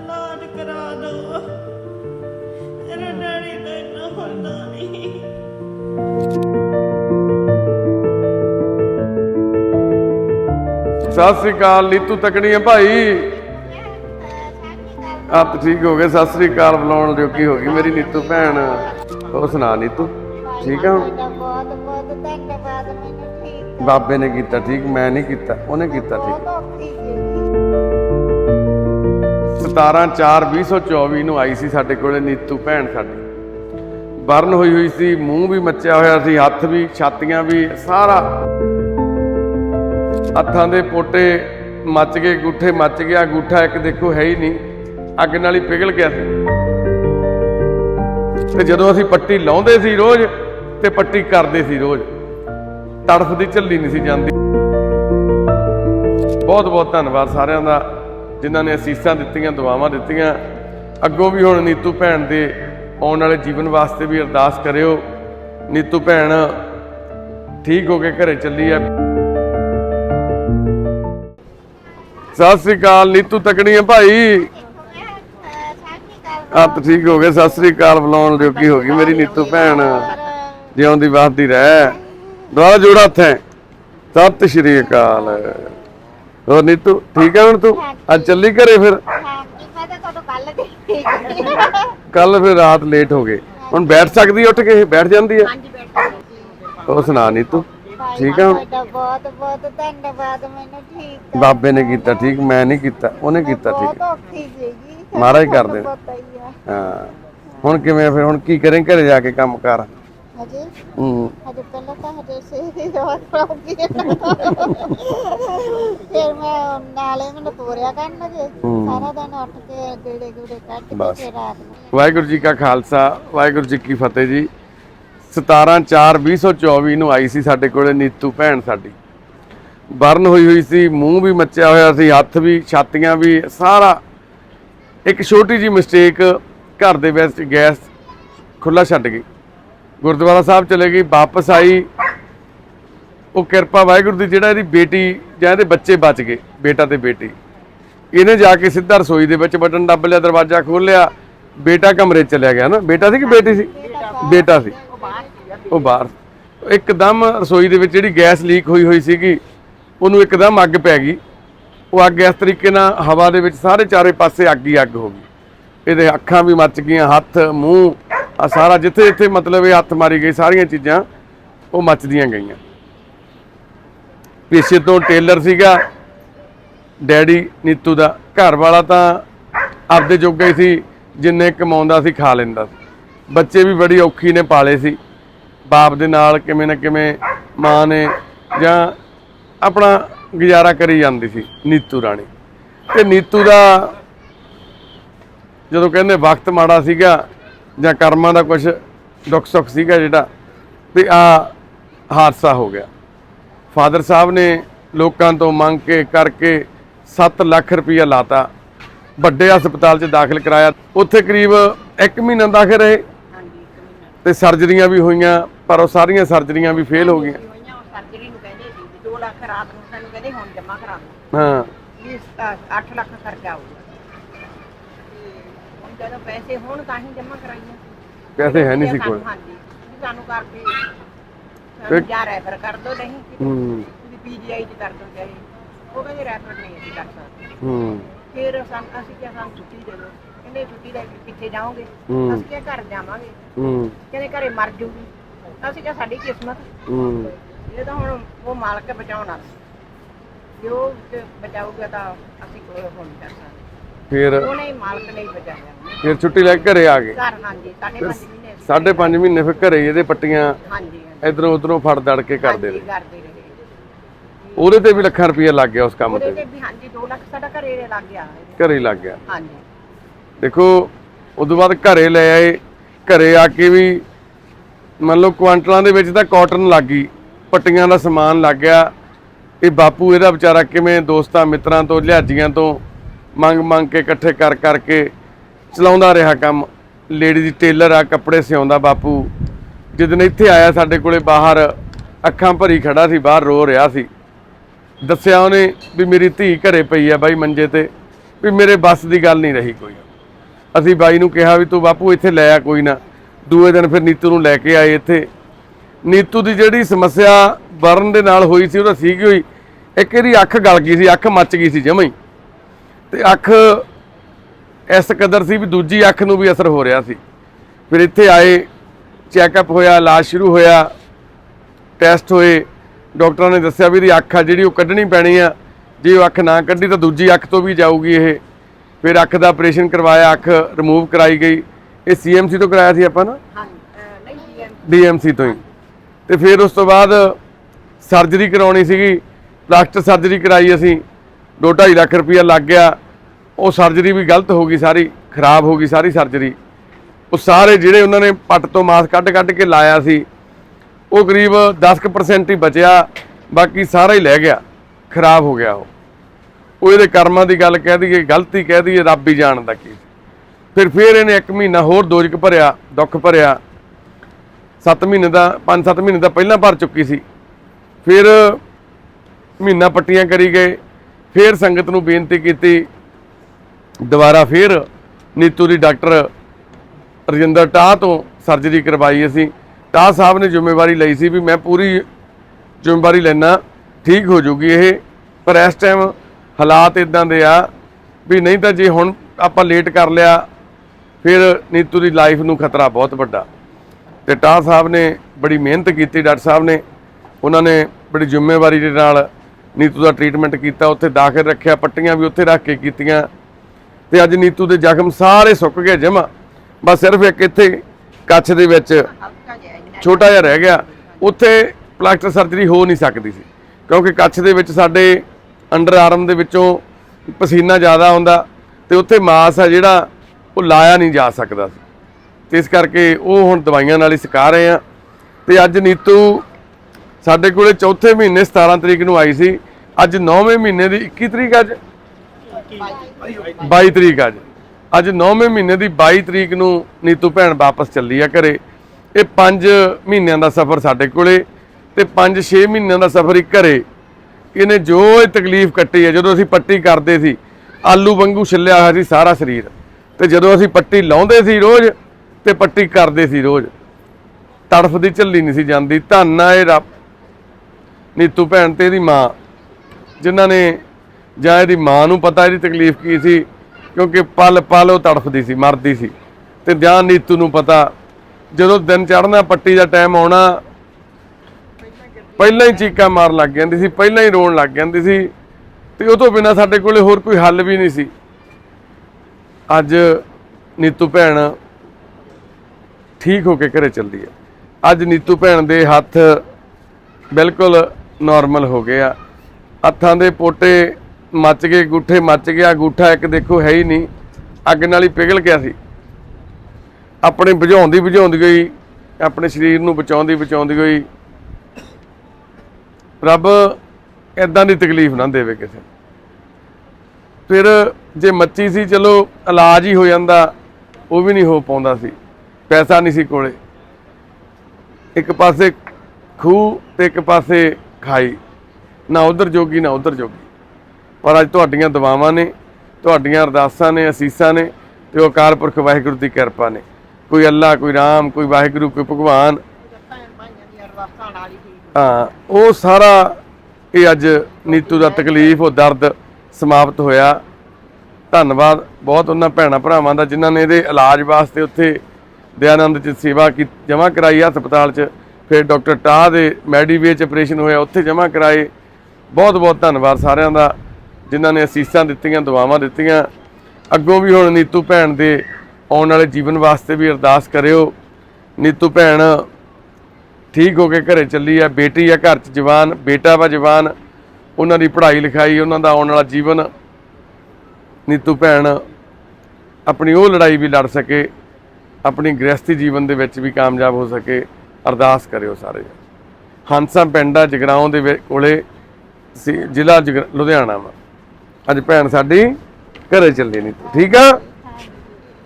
ਇਲਾਜ ਕਰਾ ਦੋ। ਮੇਰਾ ਡੈਡੀ ਤਾਂ ਇੰਨਾ ਹੁੰਦਾ ਨਹੀਂ ਸਤਿ ਸ੍ਰੀ ਅਕਾਲ ਨੀਤੂ ਤਕੜੀ ਹੈ ਭਾਈ। ਆਪ ਠੀਕ ਹੋ ਗਏ? ਸਤਿ ਸ੍ਰੀ ਅਕਾਲ ਬੁਲਾਉਣ ਜੋਗੀ ਹੋ ਗਈ ਮੇਰੀ ਨੀਤੂ ਭੈਣ? ਹੋਰ ਸੁਣਾ ਨੀਤੂ? ਠੀਕ ਆ? ਹੁਣ? ਬਹੁਤ ਬਹੁਤ ਧੰਨਵਾਦ ਮੈਨੂੰ ਠੀਕ ਬਾਬੇ ਨੇ ਕੀਤਾ ਠੀਕ? ਮੈਂ ਨਹੀਂ ਕੀਤਾ ਉਹਨੇ ਕੀਤਾ ਠੀਕ? 17 4 2024 ਨੂੰ ਆਈ ਸੀ ਸਾਡੇ ਕੋਲੇ ਨੀਤੂ ਭੈਣ ਸਾਡੀ। ਬਰਨ ਹੋਈ ਹੋਈ ਸੀ, ਮੂੰਹ ਵੀ ਮੱਚਿਆ ਹੋਇਆ ਸੀ, ਹੱਥ ਵੀ, ਛਾਤੀਆਂ ਵੀ, ਸਾਰਾ। ਹੱਥਾਂ ਦੇ ਪੋਟੇ ਮੱਚ ਗਏ, ਗੁੱਠੇ ਮੱਚ ਗਿਆ, ਗੁੱਠਾ ਇੱਕ ਦੇਖੋ ਹੈ ਹੀ ਨਹੀਂ, ਅੱਗ ਨਾਲ ਹੀ ਪਿਘਲ ਗਿਆ ਸੀ। ਤੇ ਜਦੋਂ ਅਸੀਂ ਪੱਟੀ ਲਾਉਂਦੇ ਸੀ ਰੋਜ਼, ਤੇ ਪੱਟੀ ਕਰਦੇ ਸੀ ਰੋਜ਼। ਤੜਫ ਦੀ ਝੱਲੀ ਨਹੀਂ ਸੀ ਜਾਂਦੀ। ਬਹੁਤ ਬਹੁਤ ਧੰਨਵਾਦ ਸਾਰਿਆਂ ਦਾ। ਜਿਨ੍ਹਾਂ ਨੇ ਅਸੀਸਾਂ ਦਿੱਤੀਆਂ, ਦੁਆਵਾਂ ਦਿੱਤੀਆਂ। ਅੱਗੋਂ ਵੀ ਹੁਣ ਨੀਤੂ ਭੈਣ ਦੇ ਆਉਣ ਵਾਲੇ ਜੀਵਨ ਵਾਸਤੇ ਵੀ ਅਰਦਾਸ ਕਰਿਓ। ਨੀਤੂ ਭੈਣ, ਠੀਕ ਹੋ ਕੇ ਘਰੇ ਚੱਲੀ ਹੈ ਸਤਿ ਸ੍ਰੀ ਅਕਾਲ, ਨੀਤੂ ਤਕੜੀ ਹੈ ਭਾਈ? ਆ ਠੀਕ ਹੋ ਗਏ। ਸਤਿ ਸ੍ਰੀ ਅਕਾਲ ਬੁਲਾਉਣ ਜੋਗੀ ਹੋ ਗਈ ਮੇਰੀ ਨੀਤੂ ਭੈਣ? ਜਿਉਂਦੀ ਵਾਸਦੀ ਰਹਿ। ਦੁਆ ਜੋੜਾ ਥੈ ਸਤਿ ਸ਼੍ਰੀ ਅਕਾਲ। ਹੋਰ ਨੀਤੂ ਠੀਕ ਹੈ ਹੁਣ ਤੂੰ? ਅੱਜ ਚੱਲੀ ਘਰੇ ਫਿਰ? ਹਾਂ ਕੀ ਮੈਂ ਤਾਂ ਤੁਹਾਨੂੰ ਕੱਲ ਫਿਰ ਰਾਤ ਲੇਟ ਹੋ ਗਏ। ਹੁਣ ਬੈਠ ਸਕਦੀ ਉੱਠ ਕੇ? ਬੈਠ ਜਾਂਦੀ ਹੈ? ਹਾਂਜੀ ਬੈਠੋ ਹੋਰ ਸੁਣਾ ਨੀਤੂ ਠੀਕ ਹੈ ਹੁਣ? ਬਹੁਤ ਬਹੁਤ ਧੰਨਵਾਦ ਮੈਨੂੰ ਠੀਕ ਬਾਬੇ ਨੇ ਕੀਤਾ ਠੀਕ ਮੈਂ ਨਹੀਂ ਕੀਤਾ ਉਹਨੇ ਕੀਤਾ ਠੀਕ। ਬਹੁਤ ਔਖੀ ਸੀਗੀ। ਮਹਾਰਾਜ ਕਰ ਹੀ। ਹੁਣ ਕਿਵੇਂ ਫਿਰ ਹੁਣ ਕੀ ਕਰੇ ਘਰੇ ਜਾ ਕੇ ਕੰਮ ਕਰ? ਹਜੇ? ਹੂੰ। ਹਜੇ ਪਹਿਲਾਂ ਤਾਂ ਹਜੇ ਸੇ ਕਰਾਉਂਗੀ ਫਿਰ ਮੈਂ ਨਾਲੇ ਮੈਨੂੰ ਤੋਰਿਆ ਕਰਨਗੇ ਹੂੰ। ਸਾਰਾ ਦਿਨ ਉੱਠ ਕੇ ਗੇੜੇ ਗੂੜੇ ਕੱਢ ਕੇ ਬਸ। ਫਿਰ ਰਾਤ ਨੂੰ ਵਾਹਿਗੁਰੂ ਜੀ ਕਾ ਖਾਲਸਾ ਵਾਹਿਗੁਰੂ ਜੀ ਕੀ ਫਤਿਹ ਜੀ 17 4 2024 ਨੂੰ ਆਈ ਸੀ ਸਾਡੇ ਕੋਲੇ ਨੀਤੂ ਭੈਣ ਸਾਡੀ ਬਰਨ ਹੋਈ ਹੋਈ ਸੀ ਮੂੰਹ ਵੀ ਮੱਚਿਆ ਹੋਇਆ ਸੀ ਹੱਥ ਵੀ ਛਾਤੀਆਂ ਵੀ ਸਾਰਾ ਇੱਕ ਛੋਟੀ ਜੀ ਮਿਸਟੇਕ ਘਰ ਦੇ ਵਿੱਚ ਗੈਸ ਖੁੱਲਾ ਛੱਡ ਗਈ ਗੁਰਦੁਆਰਾ ਸਾਹਿਬ ਚਲੇ ਗਈ ਵਾਪਸ ਆਈ ਉਹ ਕਿਰਪਾ ਵਾਹਿਗੁਰੂ ਦੀ ਜਿਹੜਾ ਇਹਦੀ ਬੇਟੀ ਜਾਂ ਇਹਦੇ ਬੱਚੇ ਬਚ ਗਏ, ਬੇਟਾ ਤੇ ਬੇਟੀ। ਇਹਨੇ ਜਾ ਕੇ ਸਿੱਧਾ ਰਸੋਈ ਦੇ ਵਿੱਚ ਬਟਨ ਦੱਬ ਲਿਆ, ਦਰਵਾਜ਼ਾ ਖੋਲ੍ਹਿਆ ਬੇਟਾ ਕਮਰੇ 'ਚ ਚਲਿਆ ਗਿਆ ਨਾ। ਬੇਟਾ ਸੀ ਕਿ ਬੇਟੀ ਸੀ? ਬੇਟਾ ਸੀ। ਉਹ ਬਾਹਰ ਇੱਕਦਮ ਰਸੋਈ ਦੇ ਵਿੱਚ ਜਿਹੜੀ ਗੈਸ ਲੀਕ ਹੋਈ ਹੋਈ ਸੀਗੀ, ਉਹਨੂੰ ਇੱਕਦਮ ਅੱਗ ਪੈ ਗਈ। ਉਹ ਅੱਗ ਇਸ ਤਰੀਕੇ ਨਾਲ ਹਵਾ ਦੇ ਵਿੱਚ ਸਾਰੇ ਚਾਰੇ ਪਾਸੇ ਅੱਗ ਹੀ ਅੱਗ ਹੋ ਗਈ। ਇਹਦੇ ਅੱਖਾਂ ਵੀ ਮੱਚ ਗਈਆਂ, ਹੱਥ, ਮੂੰਹ ਆ ਸਾਰਾ ਜਿੱਥੇ ਜਿੱਥੇ ਮਤਲਬ ਇਹ ਹੱਥ ਮਾਰੀ ਗਈ, ਸਾਰੀਆਂ ਚੀਜ਼ਾਂ ਉਹ ਮੱਚਦੀਆਂ ਗਈਆਂ। ਪੇਸ਼ੇ ਤੋਂ ਟੇਲਰ ਸੀਗਾ। ਡੈਡੀ ਨੀਤੂ ਦਾ। ਘਰ ਵਾਲਾ ਤਾਂ ਆਪਦੇ ਜੋਗਾ ਹੀ ਸੀ, ਜਿੰਨੇ ਕਮਾਉਂਦਾ ਸੀ ਖਾ ਲੈਂਦਾ ਸੀ। ਬੱਚੇ ਵੀ ਬੜੀ ਔਖੀ ਨੇ, ਪਾਲੇ ਸੀ। ਬਾਪ ਦੇ ਨਾਲ ਕਿਵੇਂ ਨਾ ਕਿਵੇਂ ਮਾਂ ਨੇ ਜਾਂ ਆਪਣਾ ਗੁਜ਼ਾਰਾ ਕਰੀ ਜਾਂਦੀ ਸੀ ਨੀਤੂ ਰਾਣੀ। ਤੇ ਨੀਤੂ ਦਾ ਜਦੋਂ ਕਹਿੰਦੇ ਵਕਤ ਮਾੜਾ ਸੀਗਾ ਜਾਂ ਕਰਮਾਂ ਦਾ ਕੁਝ ਦੁੱਖ ਸੁੱਖ ਸੀਗਾ ਜਿਹੜਾ ਤੇ ਆ ਹਾਦਸਾ ਹੋ ਗਿਆ। ਫਾਦਰ ਸਾਹਿਬ ਨੇ ਲੋਕਾਂ ਤੋਂ ਮੰਗ ਕੇ ਕਰਕੇ 7 ਲੱਖ ਰੁਪਇਆ ਲਾਤਾ। ਵੱਡੇ ਹਸਪਤਾਲ 'ਚ ਦਾਖਲ ਕਰਾਇਆ। ਉੱਥੇ ਕਰੀਬ 1 ਮਹੀਨਾ ਦਾਖਲ ਰਹੇ ਤੇ ਸਰਜਰੀਆਂ ਵੀ ਹੋਈਆਂ ਪਰ ਉਹ ਸਾਰੀਆਂ ਸਰਜਰੀਆਂ ਵੀ ਫੇਲ ਹੋ ਗਈਆਂ। ਹੋਈਆਂ ਉਹ ਸਰਜਰੀ ਨੂੰ ਕਹਿੰਦੇ ਸੀ 2 ਲੱਖ ਰਾਤ ਨੂੰ ਸਾਨੂੰ ਕਹਿੰਦੇ ਹੁਣ ਜਮਾ ਕਰਾ ਦਿਓ। ਹਾਂ। ਵੀ 8 ਲੱਖ ਖਰਚਾ ਤੇ ਹੁਣ ਜਦੋਂ ਪੈਸੇ ਹੋਣ ਤਾਂ ਹੀ ਜਮਾ ਪੈਸੇ ਹੈ ਨਹੀਂ ਸੀ ਕੋਲ। ਸਾਨੂੰ- ਹਾਂਜੀ ਵੀ ਸਾਨੂੰ ਕਰਕੇ ਸਾਨੂੰ ਜਾਂ ਰੈਫਰ ਕਰ ਦੋ ਨਹੀਂ ਕਿ ਹੂੰ ਤੁਸੀਂ ਪੀਜੀਆਈ ਚ ਕਰ ਦੋ ਚਾਹੇ ਉਹ ਕਹਿੰਦੇ ਰੈਫਰ ਨਹੀਂ ਅਸੀਂ ਕਰ ਸਕਦੇ। ਹੂੰ। ਫਿਰ ਸਾਨੂੰ ਅਸੀਂ ਕਿਹਾ ਸਾਨੂੰ ਛੁੱਟੀ ਦੇ ਦਿਓ। ਕਹਿੰਦੇ ਛੁੱਟੀ ਲੈ ਕੇ ਕਿੱਥੇ ਜਾਓਗੇ? ਹੂੰ। ਅਸੀਂ ਕਿਹਾ ਘਰ ਜਾਵਾਂਗੇ। ਹੂੰ। ਕਹਿੰਦੇ ਘਰੇ ਮਰ ਜੂਗੀ। ਅਸੀਂ ਕਿਹਾ ਸਾਡੀ ਕਿਸਮਤ। ਹੂੰ। ਇਹ ਤਾਂ ਹੁਣ ਉਹ ਮਾਲਕ ਬਚਾਉਣਾ ਜੋ ਬਚਾਊਗਾ ਤਾਂ ਅਸੀਂ ਕੋਈ ਹੋ ਨਹੀਂ ਕਰ ਸਕਦੇ। ਫਿਰ ਉਹਨੇ ਹੀ ਮਾਲਕ ਨੇ ਹੀ ਬਚਾਇਆ। ਫਿਰ ਛੁੱਟੀ ਲੈ ਕੇ ਘਰੇ ਆ ਗਏ। ਘਰ ਹਾਂਜੀ ਪੰਜ ਮਹੀਨੇ ਅਸੀਂ- ਸਾਢੇ ਪੰਜ ਮਹੀਨੇ ਫਿਰ ਘਰੇ ਹੀ ਇਹਦੇ ਪੱਟੀਆਂ ਹਾਂਜੀ। ਇਧਰੋਂ ਉਧਰੋਂ ਫੜ ਦੜ ਕੇ ਕਰਦੇ ਰਹੇ। ਕਰਦੇ ਰਹੇ। ਉਹਦੇ ਤੇ ਵੀ ਲੱਖਾਂ ਰੁਪਇਆ ਲੱਗ ਗਿਆ ਉਸ ਕੰਮ ਉਹਦੇ ਤੇ। ਤੇ ਵੀ ਹਾਂਜੀ 2 ਲੱਖ ਸਾਡਾ ਘਰੇ ਲੱਗ ਗਿਆ। ਘਰੇ ਲੱਗ ਗਿਆ। ਹਾਂਜੀ। ਦੇਖੋ ਉਦੋਂ ਬਾਅਦ ਘਰੇ ਲੈ ਆਏ ਘਰੇ ਆ ਕੇ ਵੀ ਮੰਨ ਲਓ ਕੁਆਂਟਲਾਂ ਦੇ ਵਿੱਚ ਤਾਂ ਕਾਟਨ ਲੱਗ ਗਈ ਪੱਟੀਆਂ ਦਾ ਸਮਾਨ ਲੱਗ ਗਿਆ। ਇਹ ਬਾਪੂ ਇਹਦਾ ਵਿਚਾਰਾ ਕਿਵੇਂ ਦੋਸਤਾਂ ਮਿੱਤਰਾਂ ਤੋਂ ਲਿਹਾਜੀਆਂ ਤੋਂ ਮੰਗ ਮੰਗ ਕੇ ਇਕੱਠੇ ਕਰ ਕਰਕੇ ਚਲਾਉਂਦਾ ਰਿਹਾ ਕੰਮ। ਲੇਡੀ ਦੀ ਟੇਲਰ ਆ ਕੱਪੜੇ ਸਿਉਂਦਾ ਬਾਪੂ। ਜਦੋਂ ਇੱਥੇ ਆਇਆ ਸਾਡੇ ਕੋਲੇ ਬਾਹਰ, ਅੱਖਾਂ ਭਰੀ ਖੜਾ ਸੀ, ਬਾਹਰ ਰੋ ਰਿਹਾ ਸੀ। ਦੱਸਿਆ ਉਹਨੇ ਵੀ ਮੇਰੀ ਧੀ ਘਰੇ ਪਈ ਆ ਬਾਈ ਮੰਜੇ ਤੇ, ਵੀ ਮੇਰੇ ਬੱਸ ਦੀ ਗੱਲ ਨਹੀਂ ਰਹੀ ਕੋਈ। ਅਸੀਂ ਬਾਈ ਨੂੰ ਕਿਹਾ ਵੀ ਤੂੰ ਬਾਪੂ ਇੱਥੇ ਲੈ ਆ ਕੋਈ ਨਾ। ਦੂਏ ਦਿਨ ਫਿਰ ਨੀਤੂ ਨੂੰ ਲੈ ਕੇ ਆਏ ਇੱਥੇ। ਨੀਤੂ ਦੀ ਜਿਹੜੀ ਸਮੱਸਿਆ ਵਰਨ ਦੇ ਨਾਲ ਹੋਈ ਸੀ ਉਹਦਾ ਸੀਗੀ ਹੋਈ। ਇੱਕ ਇਹਦੀ ਅੱਖ ਗਲ ਗਈ ਸੀ, ਅੱਖ ਮੱਚ ਗਈ ਸੀ ਜਮਾਂ ਹੀ। ਤੇ ਅੱਖ ਇਸ ਕਦਰ ਸੀ ਵੀ ਦੂਜੀ ਅੱਖ ਨੂੰ ਵੀ ਅਸਰ ਹੋ ਰਿਹਾ ਸੀ। ਫਿਰ ਇੱਥੇ ਆਏ ਚੈੱਕਅਪ ਹੋਇਆ ਇਲਾਜ ਸ਼ੁਰੂ ਹੋਇਆ ਟੈਸਟ ਹੋਏ ਡਾਕਟਰਾਂ ਨੇ ਦੱਸਿਆ ਵੀ ਇਹਦੀ ਅੱਖ ਆ ਜਿਹੜੀ ਉਹ ਕੱਢਣੀ ਪੈਣੀ ਆ ਜੇ ਉਹ ਅੱਖ ਨਾ ਕੱਢੀ ਤਾਂ ਦੂਜੀ ਅੱਖ ਤੋਂ ਵੀ ਜਾਊਗੀ ਇਹ। ਫਿਰ ਅੱਖ ਦਾ ਆਪਰੇਸ਼ਨ ਕਰਵਾਇਆ ਅੱਖ ਰਿਮੂਵ ਕਰਾਈ ਗਈ। ਇਹ ਸੀਐਮਸੀ ਤੋਂ ਕਰਾਇਆ ਸੀ ਆਪਾਂ ਨਾ? ਅਹ ਨਹੀਂ ਡੀਐਮਸੀ ਤੋਂ। ਹੀ। ਤੇ ਫਿਰ ਉਸ ਤੋਂ ਬਾਅਦ ਸਰਜਰੀ ਕਰਾਉਣੀ ਸੀਗੀ। ਪਲਾਸਟਿਕ ਸਰਜਰੀ ਕਰਾਈ ਅਸੀਂ। 2.5 ਲੱਖ ਰੁਪਇਆ ਲੱਗ ਗਿਆ। ਉਹ ਸਰਜਰੀ ਵੀ ਗਲਤ ਹੋ ਗਈ ਸਾਰੀ ਖਰਾਬ ਹੋ ਗਈ ਸਾਰੀ ਸਰਜਰੀ ਉਹ ਸਾਰੇ ਜਿਹੜੇ ਉਹਨਾਂ ਨੇ ਪੱਟ ਤੋਂ ਮਾਸ ਕੱਢ ਕੱਢ ਕੇ ਲਾਇਆ ਸੀ, ਉਹ ਕਰੀਬ 10% ਹੀ ਬਚਿਆ, ਬਾਕੀ ਸਾਰਾ ਹੀ ਲੈ ਗਿਆ, ਖਰਾਬ ਹੋ ਗਿਆ ਉਹ। ਉਹ ਇਹਦੇ ਕਰਮਾਂ ਦੀ ਗੱਲ ਕਹਿ ਦਈਏ, ਗਲਤੀ ਕਹਿ ਦਈਏ, ਰੱਬ ਹੀ ਜਾਣਦਾ ਕੀ। ਫਿਰ ਫਿਰ ਇਹਨੇ ਇੱਕ ਮਹੀਨਾ ਹੋਰ ਦੋਜਕ ਭਰਿਆ, ਦੁੱਖ ਭਰਿਆ। 7 ਮਹੀਨੇ ਦਾ 5-7 ਮਹੀਨੇ ਦਾ ਪਹਿਲਾਂ ਭਰ ਚੁੱਕੀ ਸੀ। ਫਿਰ ਮਹੀਨਾ ਪੱਟੀਆਂ ਕਰੀ ਗਏ, ਫਿਰ ਸੰਗਤ ਨੂੰ ਬੇਨਤੀ ਕੀਤੀ। ਦੁਬਾਰਾ ਫਿਰ ਨੀਤੂ ਦੀ ਡਾਕਟਰ ਰਜਿੰਦਰ ਟਾਹ ਤੋਂ ਸਰਜਰੀ ਕਰਵਾਈ ਅਸੀਂ। ਟਾਹ ਸਾਹਿਬ ਨੇ ਜ਼ਿੰਮੇਵਾਰੀ ਲਈ ਸੀ ਵੀ ਮੈਂ ਪੂਰੀ ਜ਼ਿੰਮੇਵਾਰੀ ਲੈਣਾ ਠੀਕ ਹੋ ਜੂਗੀ ਇਹ। ਪਰ ਇਸ ਟਾਈਮ ਹਾਲਾਤ ਇਦਾਂ ਦੇ ਆ ਵੀ ਨਹੀਂ ਤਾਂ ਜੇ ਹੁਣ ਆਪਾਂ ਲੇਟ ਕਰ ਲਿਆ, ਫਿਰ ਨੀਤੂ ਦੀ ਲਾਈਫ ਨੂੰ ਖਤਰਾ ਬਹੁਤ ਵੱਡਾ। ਤੇ ਟਾਹ ਸਾਹਿਬ ਨੇ ਬੜੀ ਮਿਹਨਤ ਕੀਤੀ, ਡਾਕਟਰ ਸਾਹਿਬ ਨੇ। ਉਹਨਾਂ ਨੇ ਬੜੀ ਜ਼ਿੰਮੇਵਾਰੀ ਦੇ ਨਾਲ ਨੀਤੂ ਦਾ ਟ੍ਰੀਟਮੈਂਟ ਕੀਤਾ, ਉੱਥੇ ਦਾਖਲ ਰੱਖਿਆ, ਪੱਟੀਆਂ ਵੀ ਉੱਥੇ ਰੱਖ ਕੇ ਕੀਤੀਆਂ। ਤੇ ਅੱਜ ਨੀਤੂ ਦੇ ਜ਼ਖਮ ਸਾਰੇ ਸੁੱਕ ਗਏ ਜਮਾ। ਬਸ ਸਿਰਫ ਇੱਕ ਇੱਥੇ ਕੱਛ ਦੇ ਵਿੱਚ ਛੋਟਾ ਜਿਹਾ ਰਹਿ ਗਿਆ। ਉੱਥੇ ਪਲਾਸਟਰ ਸਰਜਰੀ ਹੋ ਨਹੀਂ ਸਕਦੀ ਸੀ, ਕਿਉਂਕਿ ਕੱਛ ਦੇ ਵਿੱਚ ਸਾਡੇ ਅੰਡਰ ਆਰਮ ਦੇ ਵਿੱਚੋਂ ਪਸੀਨਾ ਜ਼ਿਆਦਾ ਆਉਂਦਾ ਤੇ ਉੱਥੇ ਮਾਸ ਆ ਜਿਹੜਾ ਉਹ ਲਾਇਆ ਨਹੀਂ ਜਾ ਸਕਦਾ ਸੀ। ਤੇ ਇਸ ਕਰਕੇ ਉਹ ਹੁਣ ਦਵਾਈਆਂ ਨਾਲ ਹੀ ਸਿਕਾ ਰਹੇ ਆ। ਤੇ ਅੱਜ ਨੀਤੂ ਸਾਡੇ ਕੋਲੇ ਚੌਥੇ ਮਹੀਨੇ 17 ਤਰੀਕ ਨੂੰ ਆਈ ਸੀ। ਅੱਜ 9ਵੇਂ ਮਹੀਨੇ ਦੀ 21 ਤਰੀਕ ਅੱਜ? 22 ਤਰੀਕ ਅੱਜ। ਅੱਜ 9ਵੇਂ ਮਹੀਨੇ ਦੀ 22 ਤਰੀਕ ਨੂੰ ਨੀਤੂ ਭੈਣ ਵਾਪਸ ਚੱਲੀ ਆ ਘਰੇ। ਇਹ 5 ਮਹੀਨਿਆਂ ਦਾ ਸਫ਼ਰ ਸਾਡੇ ਕੋਲੇ ਤੇ 5-6 ਮਹੀਨਿਆਂ ਦਾ ਸਫ਼ਰ ਹੀ ਘਰੇ। ਇਹਨੇ ਜੋ ਇਹ ਤਕਲੀਫ ਕੱਟੀ ਹੈ ਜਦੋਂ ਅਸੀਂ ਪੱਟੀ ਕਰਦੇ ਸੀ, ਆਲੂ ਵਾਂਗੂ ਛਿੱਲਿਆ ਹੋਇਆ ਸੀ ਸਾਰਾ ਸਰੀਰ। ਤੇ ਜਦੋਂ ਅਸੀਂ ਪੱਟੀ ਲਾਉਂਦੇ ਸੀ ਰੋਜ਼ ਤੇ ਪੱਟੀ ਕਰਦੇ ਸੀ ਰੋਜ਼। ਤੜਫਦੀ ਝੱਲੀ ਨਹੀਂ ਸੀ ਜਾਂਦੀ। ਧੰਨ ਆ ਇਹ ਰੱਬ। ਨੀਤੂ ਭੈਣ ਤੇ ਇਹਦੀ ਮਾਂ। ਜਿਨ੍ਹਾਂ ਨੇ ਜਾਂ ਇਹਦੀ ਮਾਂ ਨੂੰ ਪਤਾ ਇਹਦੀ ਤਕਲੀਫ ਕੀ ਸੀ ਕਿਉਂਕਿ ਪਲ ਪਲ ਉਹ ਤੜਫਦੀ ਸੀ, ਮਰਦੀ ਸੀ। ਤੇ ਜਾਂ ਨੀਤੂ ਨੂੰ ਪਤਾ, ਜਦੋਂ ਦਿਨ ਚੜ੍ਹਨਾ, ਪੱਟੀ ਦਾ ਟਾਈਮ ਆਉਣਾ, ਪਹਿਲਾਂ ਹੀ ਚੀਕਾਂ ਮਾਰਨ ਲੱਗ ਜਾਂਦੀ ਸੀ, ਪਹਿਲਾਂ ਹੀ ਰੋਣ ਲੱਗ ਜਾਂਦੀ ਸੀ। ਤੇ ਉਹ ਤੋਂ ਬਿਨਾ ਸਾਡੇ ਕੋਲੇ ਹੋਰ ਕੋਈ ਹੱਲ ਵੀ ਨਹੀਂ ਸੀ। ਅੱਜ ਨੀਤੂ ਭੈਣ ਠੀਕ ਹੋ ਕੇ ਘਰੇ ਚੱਲਦੀ ਹੈ ਅੱਜ ਨੀਤੂ ਭੈਣ ਦੇ ਹੱਥ ਬਿਲਕੁਲ ਨਾਰਮਲ ਹੋ ਗਏ ਆ। ਹੱਥਾਂ ਦੇ ਪੋਟੇ ਮੱਚ ਗਏ, ਗੁੱਠੇ ਮੱਚ ਗਿਆ ਗੁੱਠਾ ਇੱਕ ਦੇਖੋ ਹੈ ਹੀ ਨਹੀਂ। ਅੱਗ ਨਾਲ ਹੀ ਪਿਘਲ ਗਿਆ ਸੀ। ਆਪਣੇ ਬੁਝਾਉਂਦੀ ਬੁਝਾਉਂਦੀ ਗਈ, ਆਪਣੇ ਸਰੀਰ ਨੂੰ ਬਚਾਉਂਦੀ ਬਚਾਉਂਦੀ ਗਈ। ਰੱਬ ਇਦਾਂ ਦੀ ਤਕਲੀਫ ਨਾ ਦੇਵੇ ਕਿਸੇ ਫਿਰ ਜੇ ਮੱਚੀ ਸੀ, ਚਲੋ ਇਲਾਜ ਹੀ ਹੋ ਜਾਂਦਾ, ਉਹ ਵੀ ਨਹੀਂ ਹੋ ਪਾਉਂਦਾ ਸੀ। ਪੈਸਾ ਨਹੀਂ ਸੀ ਕੋਲੇ। ਇੱਕ ਪਾਸੇ ਖੂਹ ਤੇ ਇੱਕ ਪਾਸੇ ਖਾਈ। ਨਾ ਉਧਰ ਜੋਗੀ, ਨਾ ਉਧਰ ਜੋਗੀ। ਪਰ ਅੱਜ ਤੁਹਾਡੀਆਂ ਦੁਆਵਾਂ ਨੇ, ਤੁਹਾਡੀਆਂ ਅਰਦਾਸਾਂ ਨੇ, ਅਸੀਸਾਂ ਨੇ ਤੇ ਉਹ ਅਕਾਲ ਪੁਰਖ ਵਾਹਿਗੁਰੂ ਦੀ ਕਿਰਪਾ ਨੇ। ਕੋਈ ਅੱਲਾ, ਕੋਈ ਰਾਮ, ਕੋਈ ਵਾਹਿਗੁਰੂ, ਕੋਈ ਭਗਵਾਨ। ਹਾਂ, ਉਹ ਸਾਰਾ ਇਹ ਅੱਜ ਨੀਤੂ ਦਾ ਤਕਲੀਫ, ਉਹ ਦਰਦ ਸਮਾਪਤ ਹੋਇਆ। ਧੰਨਵਾਦ ਬਹੁਤ ਉਹਨਾਂ ਭੈਣਾਂ ਭਰਾਵਾਂ ਦਾ ਜਿਨ੍ਹਾਂ ਨੇ ਇਹਦੇ ਇਲਾਜ ਵਾਸਤੇ ਉੱਥੇ ਦਿਆਨੰਦ ਚ ਸੇਵਾ ਕੀ, ਜਮ੍ਹਾਂ ਕਰਾਈ, ਹਸਪਤਾਲ ਚ। ਫਿਰ ਡਾਕਟਰ ਟਾਹ ਦੇ ਮੈਡੀਵੇ ਚ ਆਪਰੇਸ਼ਨ ਹੋਇਆ, ਉੱਥੇ ਜਮ੍ਹਾਂ ਕਰਾਏ। ਬਹੁਤ ਬਹੁਤ ਧੰਨਵਾਦ ਸਾਰਿਆਂ ਦਾ। ਜਿਨ੍ਹਾਂ ਨੇ ਅਸੀਸਾਂ ਦਿੱਤੀਆਂ, ਦੁਆਵਾਂ ਦਿੱਤੀਆਂ। ਅੱਗੋਂ ਵੀ ਹੁਣ ਨੀਤੂ ਭੈਣ ਦੇ ਆਉਣ ਵਾਲੇ ਜੀਵਨ ਵਾਸਤੇ ਵੀ ਅਰਦਾਸ ਕਰਿਓ। ਨੀਤੂ ਭੈਣ ਠੀਕ ਹੋ ਕੇ ਘਰੇ ਚੱਲੀ ਆ, ਬੇਟੀ ਆ ਘਰ 'ਚ ਜਵਾਨ, ਬੇਟਾ ਵਾ ਜਵਾਨ। ਉਹਨਾਂ ਦੀ ਪੜ੍ਹਾਈ ਲਿਖਾਈ, ਉਹਨਾਂ ਦਾ ਆਉਣ ਵਾਲਾ ਜੀਵਨ। ਨੀਤੂ ਭੈਣ ਆਪਣੀ ਉਹ ਲੜਾਈ ਵੀ ਲੜ ਸਕੇ, ਆਪਣੀ ਗ੍ਰਸਤੀ ਜੀਵਨ ਦੇ ਵਿੱਚ ਵੀ ਕਾਮਯਾਬ ਹੋ ਸਕੇ। ਅਰਦਾਸ ਕਰਿਓ ਸਾਰੇ। ਹੰਸਾ ਪਿੰਡ ਆ ਜਗਰਾਉਂ ਦੇ ਕੋਲੇ ਸੀ ਜ਼ਿਲ੍ਹਾ ਜਗ- ਲੁਧਿਆਣਾ ਵਾ। ਅੱਜ ਭੈਣ ਸਾਡੀ ਘਰੇ ਚੱਲੀ ਨਹੀਂ ਠੀਕ ਆ?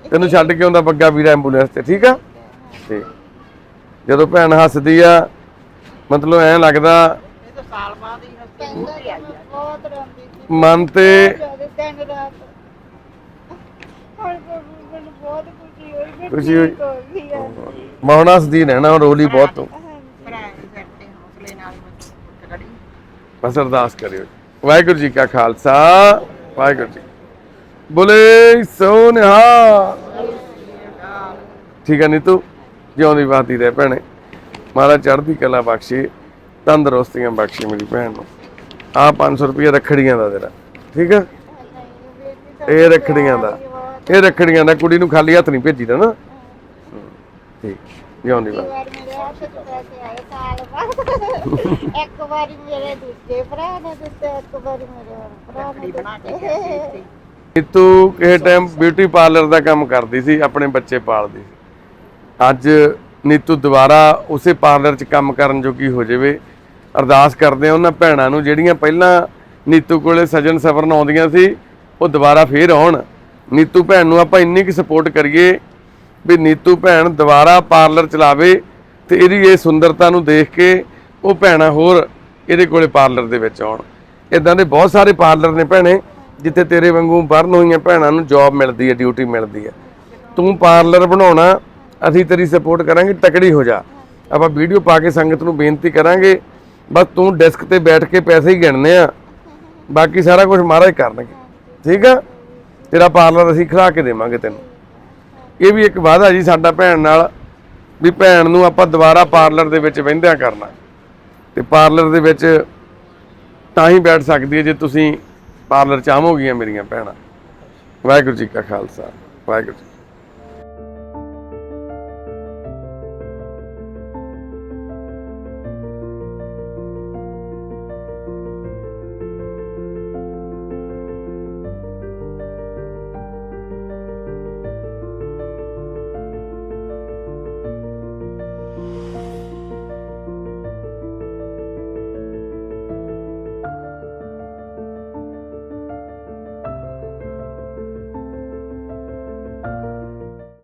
ਤੈਨੂੰ ਛੱਡ ਕੇ ਆਉਂਦਾ ਬੱਗਾ ਵੀਰ ਐਂਬੂਲੈਂਸ ਤੇ ਠੀਕ ਆ? ਤੇ ਜਦੋਂ ਭੈਣ ਹੱਸਦੀ ਆ ਮਤਲਬ ਐਂ ਲੱਗਦਾ ਮਨ ਤੇ ਖੁਸ਼ੀ ਹੋਈ। ਮੈਂ ਖੁਸ਼ੀ ਹੋਈ। ਠੀਕ ਹੋ। ਗਈ ਆ ਮੌਣਾ ਸਦੀ ਰਹਿਣਾ ਰੋਲੀ ਬਹੁਤ ਤੂੰ ਬਸ ਅਰਦਾਸ ਕਰਿਓ। ਵਾਹਿਗੁਰੂ ਜੀ ਕਾ ਖਾਲਸਾ, ਵਾਹਿਗੁਰੂ ਜੀ ਬੋਲੇ ਸੋ ਠੀਕ ਹੈ ਨੀਤੂ, ਜਿਉਂਦੀ ਬਾਤੀ ਰਹਿ ਭੈਣੇ। ਮਹਾਰਾਜ ਚੜ੍ਹਦੀ ਕਲਾ ਬਖਸ਼ੀ, ਤੰਦਰੁਸਤੀਆਂ ਬਖਸ਼ੀ ਮੇਰੀ ਭੈਣ ਨੂੰ। ਆ 500 ਰੁਪਏ ਰੱਖੜੀਆਂ ਦਾ ਤੇਰਾ, ਠੀਕ ਹੈ? ਇਹ ਰੱਖੜੀਆਂ ਦਾ, ਇਹ ਰੱਖੜੀਆਂ ਦਾ, ਕੁੜੀ ਨੂੰ ਖਾਲੀ ਹੱਥ ਨਹੀਂ ਭੇਜੀਦਾ ਨਾ। ਠੀਕ, ਜਿਉਂਦੀ ਬਾਤ ਇੱਕ ਵਾਰੀ ਮੇਰੇ ਦੂਜੇ ਭਰਾ ਨੇ ਦਿੱਤੇ ਇੱਕ ਵਾਰੀ ਮੇਰੇ ਹੋਰ ਭਰਾ ਨੇ ਬਣਾ ਕੇ ਦਿੱਤੇ। ਨੀਤੂ ਕਿਸੇ ਟਾਈਮ ਬਿਊਟੀ ਪਾਰਲਰ ਦਾ ਕੰਮ ਕਰਦੀ ਸੀ ਆਪਣੇ ਬੱਚੇ ਪਾਲਦੀ ਸੀ। ਅੱਜ ਨੀਤੂ ਦੁਬਾਰਾ ਉਸੇ ਪਾਰਲਰ 'ਚ ਕੰਮ ਕਰਨ ਜੋਗੀ ਹੋ ਜਾਵੇ। ਅਰਦਾਸ ਕਰਦੇ ਆ ਉਹਨਾਂ ਭੈਣਾਂ ਨੂੰ ਜਿਹੜੀਆਂ ਪਹਿਲਾਂ ਨੀਤੂ ਕੋਲੇ ਸਜਣ ਸਫਰਨ ਆਉਂਦੀਆਂ ਸੀ ਉਹ ਦੁਬਾਰਾ ਫੇਰ ਆਉਣ। ਨੀਤੂ ਭੈਣ ਨੂੰ ਆਪਾਂ ਇੰਨੀ ਕਿ ਸਪੋਰਟ ਕਰੀਏ ਵੀ ਨੀਤੂ ਭੈਣ ਦੁਬਾਰਾ ਪਾਰਲਰ ਚਲਾਵੇ ਤੇ ਇਹਦੀ ਇਹ ਸੁੰਦਰਤਾ ਨੂੰ ਦੇਖ ਕੇ ਉਹ ਭੈਣਾਂ ਹੋਰ ਇਹਦੇ ਕੋਲੇ ਪਾਰਲਰ ਦੇ ਵਿੱਚ ਆਉਣ। ਇਦਾਂ ਦੇ ਬਹੁਤ ਸਾਰੇ ਪਾਰਲਰ ਨੇ ਭੈਣੇ, ਜਿੱਥੇ ਤੇਰੇ ਵਾਂਗੂ ਬਰਨ ਹੋਈਆਂ ਭੈਣਾਂ ਨੂੰ ਜੌਬ ਮਿਲਦੀ ਹੈ ਡਿਊਟੀ ਮਿਲਦੀ ਹੈ। ਤੂੰ ਪਾਰਲਰ ਬਣਾਉਣਾ, ਅਸੀਂ ਤੇਰੀ ਸਪੋਰਟ ਕਰਾਂਗੇ, ਤਕੜੀ ਹੋ ਜਾ। ਆਪਾਂ ਵੀਡੀਓ ਪਾ ਕੇ ਸੰਗਤ ਨੂੰ ਬੇਨਤੀ ਕਰਾਂਗੇ, ਬਸ ਤੂੰ ਡੈਸਕ ਤੇ ਬੈਠ ਕੇ ਪੈਸੇ ਹੀ ਗਿਣਨੇ ਆ। ਬਾਕੀ ਸਾਰਾ ਕੁਝ ਮਹਾਰਾਜ ਕਰਨਗੇ। ਠੀਕ ਆ? ਤੇਰਾ ਪਾਰਲਰ ਅਸੀਂ ਖੜਾ ਕੇ ਦੇਵਾਂਗੇ ਤੈਨੂੰ। ਇਹ ਵੀ ਇੱਕ ਵਾਅਦਾ ਜੀ ਸਾਡਾ ਭੈਣ ਨਾਲ ਵੀ ਭੈਣ ਨੂੰ ਆਪਾਂ ਦੁਬਾਰਾ ਪਾਰਲਰ ਦੇ ਵਿੱਚ ਵਹਿੰਦਿਆਂ ਕਰਨਾ। ਤੇ ਪਾਰਲਰ ਦੇ ਵਿੱਚ ਤਾਂ ਹੀ ਬੈਠ ਸਕਦੀ ਹੈ ਜੇ ਤੁਸੀਂ ਪਾਰਲਰ ਚ ਆਵੋਗੀਆਂ ਮੇਰੀਆਂ ਭੈਣਾਂ। ਵਾਹਿਗੁਰੂ ਜੀ ਕਾ ਖਾਲਸਾ, ਵਾਹਿਗੁਰੂ ਜੀ